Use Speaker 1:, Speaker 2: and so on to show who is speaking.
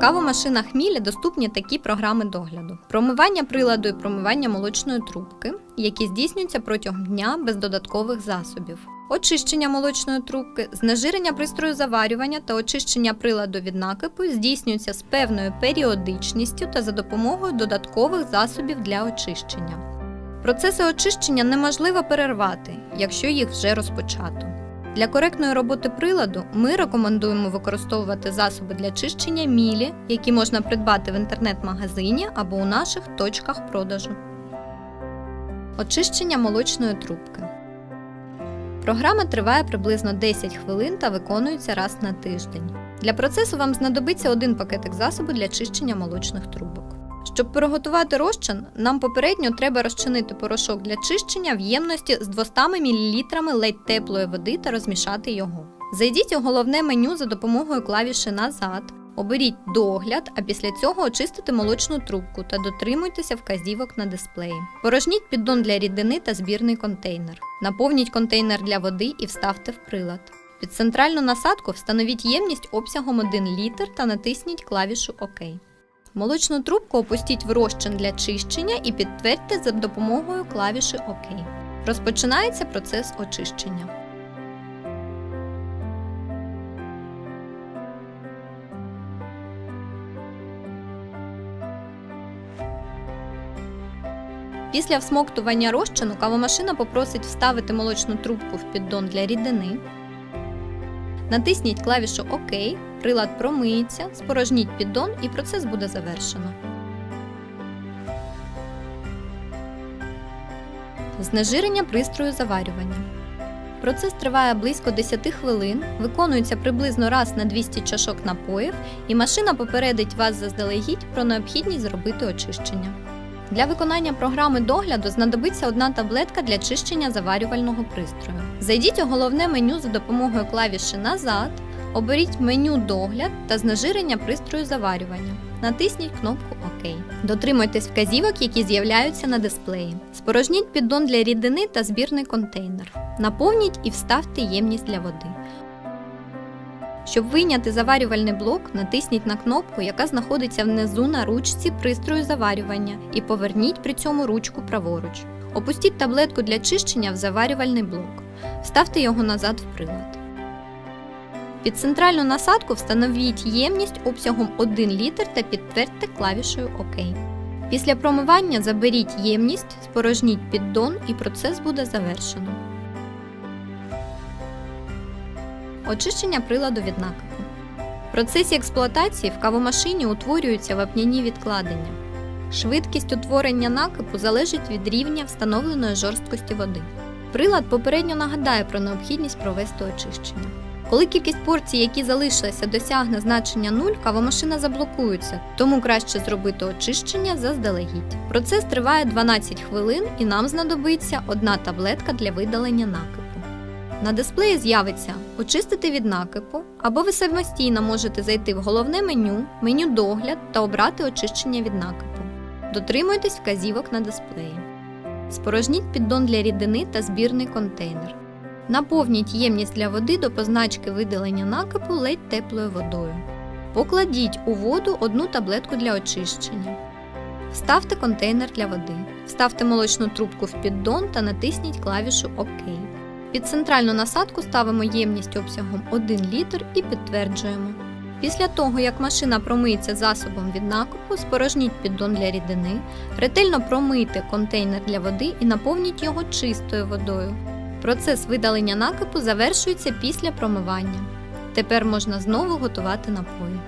Speaker 1: В кавомашинах доступні такі програми догляду: промивання приладу і промивання молочної трубки, які здійснюються протягом дня без додаткових засобів. Очищення молочної трубки, знежирення пристрою заварювання та очищення приладу від накипу здійснюються з певною періодичністю та за допомогою додаткових засобів для очищення. Процеси очищення неможливо перервати, якщо їх вже розпочато. Для коректної роботи приладу ми рекомендуємо використовувати засоби для чищення мілі, які можна придбати в інтернет-магазині або у наших точках продажу. Очищення молочної трубки. Програма триває приблизно 10 хвилин та виконується раз на тиждень. Для процесу вам знадобиться один пакетик засобу для чищення молочних трубок. Щоб приготувати розчин, нам попередньо треба розчинити порошок для чищення в ємності з 200 мл ледь теплої води та розмішати його. Зайдіть у головне меню за допомогою клавіші Назад, оберіть догляд, а після цього очистите молочну трубку та дотримуйтеся вказівок на дисплеї. Порожніть піддон для рідини та збірний контейнер. Наповніть контейнер для води і вставте в прилад. Під центральну насадку встановіть ємність обсягом 1 літр та натисніть клавішу ОК. Молочну трубку опустіть в розчин для чищення і підтвердьте за допомогою клавіші ОК. Розпочинається процес очищення. Після всмоктування розчину кавомашина попросить вставити молочну трубку в піддон для рідини. Натисніть клавішу ОК, прилад промиється, спорожніть піддон і процес буде завершено. Знежирення пристрою заварювання. Процес триває близько 10 хвилин, виконується приблизно раз на 200 чашок напоїв, і машина попередить вас заздалегідь про необхідність зробити очищення. Для виконання програми догляду знадобиться одна таблетка для чищення заварювального пристрою. Зайдіть у головне меню за допомогою клавіші Назад, оберіть меню Догляд та знежирення пристрою заварювання. Натисніть кнопку ОК. Дотримуйтесь вказівок, які з'являються на дисплеї. Спорожніть піддон для рідини та збірний контейнер. Наповніть і вставте ємність для води. Щоб вийняти заварювальний блок, натисніть на кнопку, яка знаходиться внизу на ручці пристрою заварювання, і поверніть при цьому ручку праворуч. Опустіть таблетку для чищення в заварювальний блок. Вставте його назад в прилад. Під центральну насадку встановіть ємність обсягом 1 літр та підтвердьте клавішою ОК. Після промивання заберіть ємність, спорожніть піддон і процес буде завершено. Очищення приладу від накипу. В процесі експлуатації в кавомашині утворюються вапняні відкладення. Швидкість утворення накипу залежить від рівня встановленої жорсткості води. Прилад попередньо нагадає про необхідність провести очищення. Коли кількість порцій, які залишилися, досягне значення 0, кавомашина заблокується, тому краще зробити очищення заздалегідь. Процес триває 12 хвилин і нам знадобиться одна таблетка для видалення накипу. На дисплеї з'явиться Очистити від накипу, або ви самостійно можете зайти в головне меню, меню Догляд та обрати очищення від накипу. Дотримуйтесь вказівок на дисплеї. Спорожніть піддон для рідини та збірний контейнер. Наповніть ємність для води до позначки видалення накипу ледь теплою водою. Покладіть у воду одну таблетку для очищення. Вставте контейнер для води. Вставте молочну трубку в піддон та натисніть клавішу ОК. Під центральну насадку ставимо ємність обсягом 1 літр і підтверджуємо. Після того, як машина промиється засобом від накопу, спорожніть піддон для рідини, ретельно промийте контейнер для води і наповніть його чистою водою. Процес видалення накипу завершується після промивання. Тепер можна знову готувати напої.